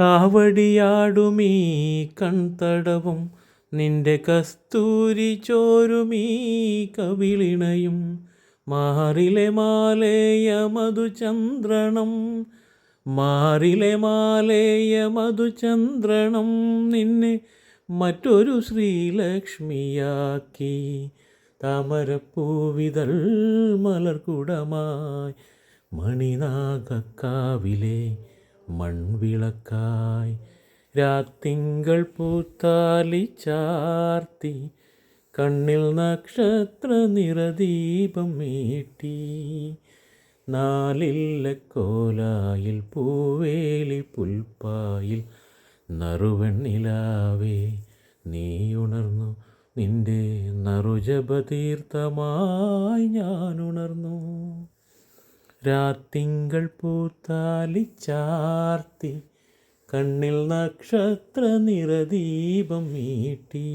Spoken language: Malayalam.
കാവടിയാടുമീ കൺതടവും നിന്റെ കസ്തൂരി ചോരുമീ കവിളിണയും. മാറിലെ മാലേയ മധുചന്ദ്രണം മാറിലെ മാലേയ മധുചന്ദ്രണം നിന്നെ മറ്റൊരു ശ്രീലക്ഷ്മിയാക്കി. താമരപ്പൂവിതൾ മലർകുടമായി മണിനാഗക്കാവിലെ മൺവിളക്കായി രാത്തിങ്കൾ പൂത്താലി ചാർത്തി കണ്ണിൽ നക്ഷത്ര നിറദീപം മീട്ടി നാലില്ല കോലായിൽ പൂവേലി പുൽപ്പായിൽ നറുവെണ്ണിലാവേ നീ ഉണർന്നു നിന്റെ നറുജപതീർത്ഥമായി ഉണർന്നു രാത്തിങ്കൾ പൂത്താലി ചാർത്തി കണ്ണിൽ നക്ഷത്ര നിറദീപം മീട്ടി